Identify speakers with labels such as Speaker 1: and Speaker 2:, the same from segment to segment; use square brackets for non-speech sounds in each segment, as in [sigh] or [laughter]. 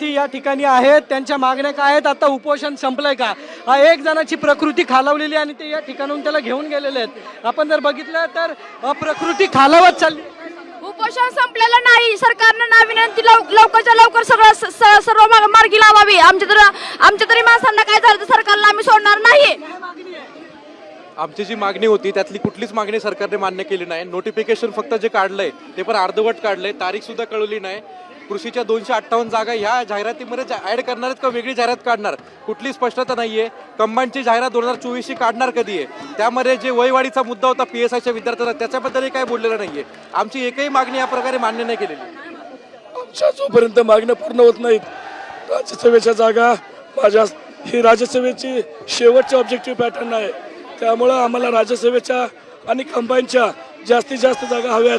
Speaker 1: ती या ठिकाणी आहेत त्यांच्या मागण्या काय आहेत आता उपोषण संपलंय का? हा एक जणाची प्रकृती खालावलेली आणि ते या ठिकाणाहून त्याला घेऊन गेलेले आहेत. आपण जर बघितलं तर प्रकृती खालावत चालली.
Speaker 2: उपोषण संपलेलं नाही. सरकारनं ना विनंती लव- लवकरच्या लवकर सगळं सर्व मार्गी लावावी. आमच्या तर आमच्या तरी माणसांना काय झालं तर सरकारला आम्ही सोडणार नाही.
Speaker 3: आमची जी मागणी होती त्यातली कुठलीच मागणी सरकारने मान्य केली नाही. नोटिफिकेशन फक्त जे काढलंय ते पण अर्धवट काढलंय. तारीख सुद्धा कळवली नाही. कृषीच्या दोनशे अठ्ठावन्न जागा ह्या जाहिरातीमध्ये ऍड करणार आहेत का? वेगळी जाहिरात काढणार. कुठली स्पष्टता नाही आहे कंबाईनची जाहिरात दोन हजार चोवीसची काढणार कधी आहे त्यामध्ये जे वयवाढीचा मुद्दा होता पी एस आयच्या विद्यार्थ्यांना त्याच्याबद्दलही काय बोललेलं नाही आहे आमची एकही मागणी या प्रकारे मान्य नाही केलेली.
Speaker 4: आमच्या जोपर्यंत मागण्या पूर्ण होत नाहीत राज्यसभेच्या जागा माझ्या ही राज्यसभेची शेवटची ऑब्जेक्टिव्ह पॅटर्न आहे. त्यामुळं आम्हाला राज्यसभेच्या आणि कंबाईनच्या जास्तीत जास्त जागा हव्यात.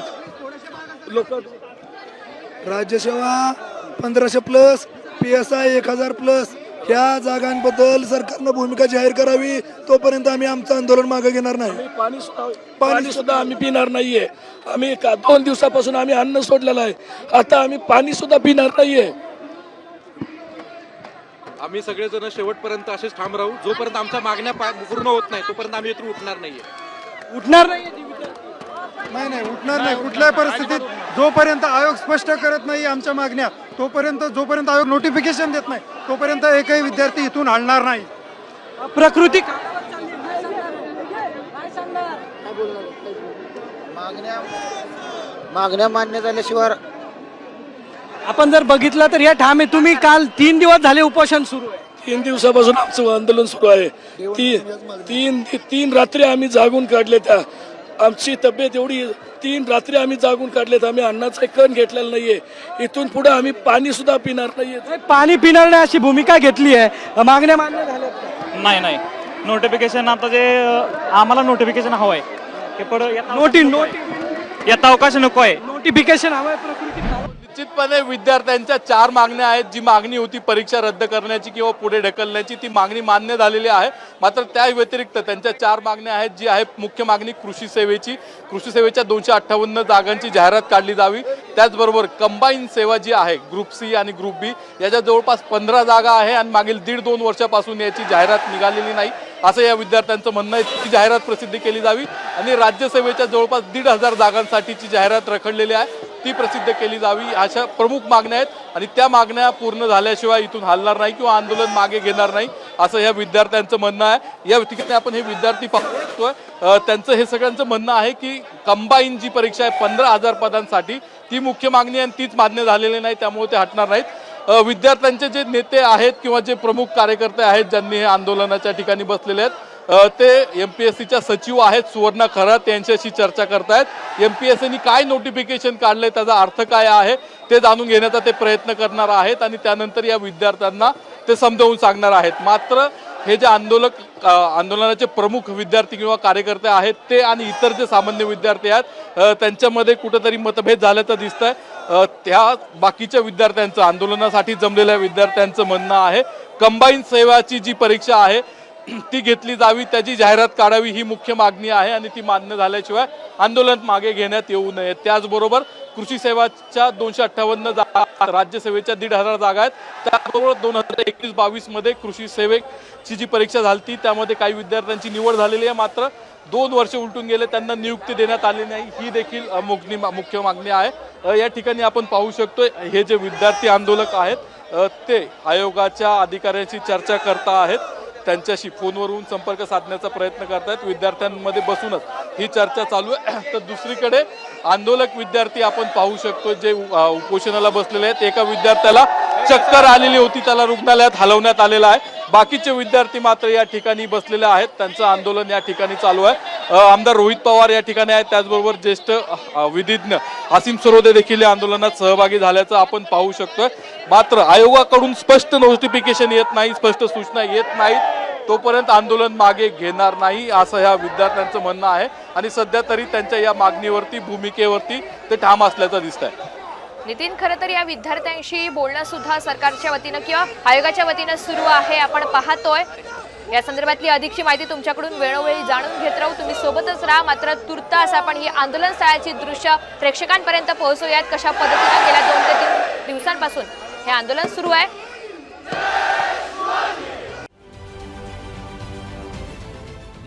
Speaker 4: लोक
Speaker 5: राज्यसेवा पंधराशे प्लस पी एस आय एक हजार प्लस ह्या जागांबद्दल सरकारनं भूमिका जाहीर करावी तोपर्यंत आम्ही आमचं आंदोलन मागे घेणार नाही.
Speaker 4: पाणी सुद्धा पाणी सुद्धा आम्ही पिणार नाहीये. आम्ही का दोन दिवसापासून आम्ही अन्न सोडलेलं आहे. आता आम्ही पाणी सुद्धा पिणार नाहीये.
Speaker 3: आम्ही सगळेजण शेवटपर्यंत असेच ठाम राहू. जोपर्यंत आमच्या मागण्या पा- पूर्ण होत नाही तोपर्यंत आम्ही इथून उठणार नाहीये.
Speaker 1: उठणार नाही
Speaker 6: नाही नाही उठणार नाही. कुठल्याही परिस्थितीत जोपर्यंत आयोग स्पष्ट करत नाही आमच्या मागण्या तोपर्यंत जोपर्यंत आयोग नोटिफिकेशन देत नाही तोपर्यंत एकही विद्यार्थी इथून हलणार नाही.
Speaker 1: प्रकृती
Speaker 7: मागण्या मान्य झाल्याशिवाय
Speaker 1: आपण जर बघितलं तर या ठाम तुम्ही काल तीन दिवस झाले उपोषण सुरू आहे.
Speaker 4: तीन दिवसापासून आमचं आंदोलन सुरू आहे. ती तीन तीन रात्री आम्ही जागून काढले त्या आमची तब्येत एवढी तीन रात्री आम्ही जागून काढलेत. आम्ही अन्नाचा कण घेतलेला नाहीये. इथून पुढे आम्ही पाणी सुद्धा पिणार नाहीये.
Speaker 1: नाही, पाणी पिणार नाही अशी भूमिका घेतली आहे. मागण्या मान्य झाल्या?
Speaker 8: नाही नाही. नोटिफिकेशन आता जे आम्हाला नोटिफिकेशन हवं आहे हे पुढं येता
Speaker 1: नोटी नोटी
Speaker 8: आहे. येता अवकाश नको आहे.
Speaker 1: नोटिफिकेशन हवंय प्रकृती
Speaker 9: निश्चितपणे विद्यार्थ्यांच्या चार मागण्या आहेत. जी मागणी होती परीक्षा रद्द करण्याची किंवा पुढे ढकलण्याची ती मागणी मान्य झालेली आहे. मात्र त्या व्यतिरिक्त त्यांच्या चार मागण्या आहेत जी आहे मुख्य मागणी कृषी सेवेची. कृषी सेवेच्या दोनशे अठ्ठावन्न जागांची जाहिरात काढली जावी. त्याचबरोबर कंबाईन सेवा जी आहे ग्रुप सी आणि ग्रुप बी याच्या जवळपास पंधरा जागा आहे आणि मागील दीड दोन वर्षापासून याची जाहिरात निघालेली नाही. असं या विद्यार्थ्यांचं म्हणणं आहे. ती जाहिरात प्रसिद्ध केली जावी आणि राज्यसेवेच्या जवळपास दीड हजार जागांसाठीची जाहिरात रखडलेली आहे. ती प्रसिद्ध केली जावी अशा प्रमुख मागण्या आहेत. आणि त्या मागण्या पूर्ण झाल्याशिवाय इथून हलणार नाही किंवा आंदोलन मागे घेणार नाही असं या विद्यार्थ्यांचं म्हणणं आहे. या ठिकाणी आपण हे विद्यार्थी पाहतोय त्यांचं हे सगळ्यांचं म्हणणं आहे की कंबाईन जी परीक्षा आहे पंधरा हजार पदांसाठी. ती मुख्य मागणी आहे आणि तीच मान्य झालेली नाही त्यामुळे ते हटणार नाहीत. विद्यार्थ्यांचे जे नेते आहेत किंवा जे प्रमुख कार्यकर्ते आहेत ज्यांनी हे आंदोलनाच्या ठिकाणी बसलेले आहेत ते एम पी एस सीच्या सचिव आहेत सुवर्णा खरात यांच्याशी चर्चा करतायत. एम पी एस सीनी काय नोटिफिकेशन काढलंय त्याचा अर्थ काय आहे ते जाणून घेण्याचा ते प्रयत्न करणार आहेत आणि त्यानंतर या विद्यार्थ्यांना ते समजावून सांगणार आहेत. मात्र हे जे आंदोलक आंदोलनाचे प्रमुख विद्यार्थी किंवा कार्यकर्ते आहेत ते आणि इतर जे सामान्य विद्यार्थी आहेत त्यांच्यामध्ये कुठेतरी मतभेद झाल्याचं दिसतंय. आहे त्या बाकीच्या विद्यार्थ्यांचं आंदोलनासाठी जमलेल्या विद्यार्थ्यांचं म्हणणं आहे कंबाईन सेवाची जी परीक्षा आहे ती घेतली जावी त्याची जाहिरात काढावी ही मुख्य मागणी आहे आणि ती मान्य झाल्याशिवाय आंदोलन मागे घेण्यात येऊ नये. त्याचबरोबर कृषी सेवाच्या दोनशे अठ्ठावन्न जागा राज्यसेवेच्या दीड हजार जागा आहेत. त्याचबरोबर दोन हजार एकवीस बावीसमध्ये कृषी सेवेची जी परीक्षा झाली त्यामध्ये काही विद्यार्थ्यांची निवड झालेली आहे. मात्र दोन वर्ष उलटून गेले त्यांना नियुक्ती देण्यात आली नाही. ही देखील अ, मुग्नी- मुख्य मागणी आहे. या ठिकाणी आपण पाहू शकतो हे जे विद्यार्थी आंदोलक आहेत ते आयोगाच्या अधिकाऱ्यांशी चर्चा करता आहेत. त्यांच्याशी फोनवरून संपर्क साधण्याचा प्रयत्न करतायत. विद्यार्थ्यांमध्ये बसूनच ही चर्चा चालू आहे. [clears throat] तर दुसरीकडे आंदोलक विद्यार्थी आपण पाहू शकतो जे उपोषणाला बसलेले आहेत. एका विद्यार्थ्याला चक्कर आलेली होती. त्याला रुग्णालयात हलवण्यात आलेला आहे. बाकीचे विद्यार्थी मात्र या ठिकाणी बसलेले आहेत. त्यांचं आंदोलन या ठिकाणी चालू आहे. आमदार रोहित पवार या ठिकाणी आहेत. त्याचबरोबर ज्येष्ठ विधिज्ञ हासिम सरोदे देखील या आंदोलनात सहभागी झाल्याचं आपण पाहू शकतोय. मात्र आयोगाकडून स्पष्ट नोटिफिकेशन येत नाही स्पष्ट सूचना येत नाहीत. तोपर्यंत आंदोलन मागे घेणार नाही असं ह्या विद्यार्थ्यांचं म्हणणं आहे. आणि सध्या तरी त्यांच्या या मागणीवरती भूमिकेवरती ते ठाम असल्याचं दिसत आहे
Speaker 2: नितीन खरं तर या विद्यार्थ्यांशी बोलणं सुद्धा सरकारच्या वतीनं किंवा आयोगाच्या वतीनं सुरू आहे आपण पाहतोय. या संदर्भातली अधिकची माहिती तुमच्याकडून वेळोवेळी जाणून घेत राहू. तुम्ही सोबतच राहा मात्र तुर्तास आपण ही आंदोलन स्थळाची दृश्य प्रेक्षकांपर्यंत पोहोचूयात कशा पद्धतीनं गेल्या दोन ते तीन दिवसांपासून हे आंदोलन सुरू आहे?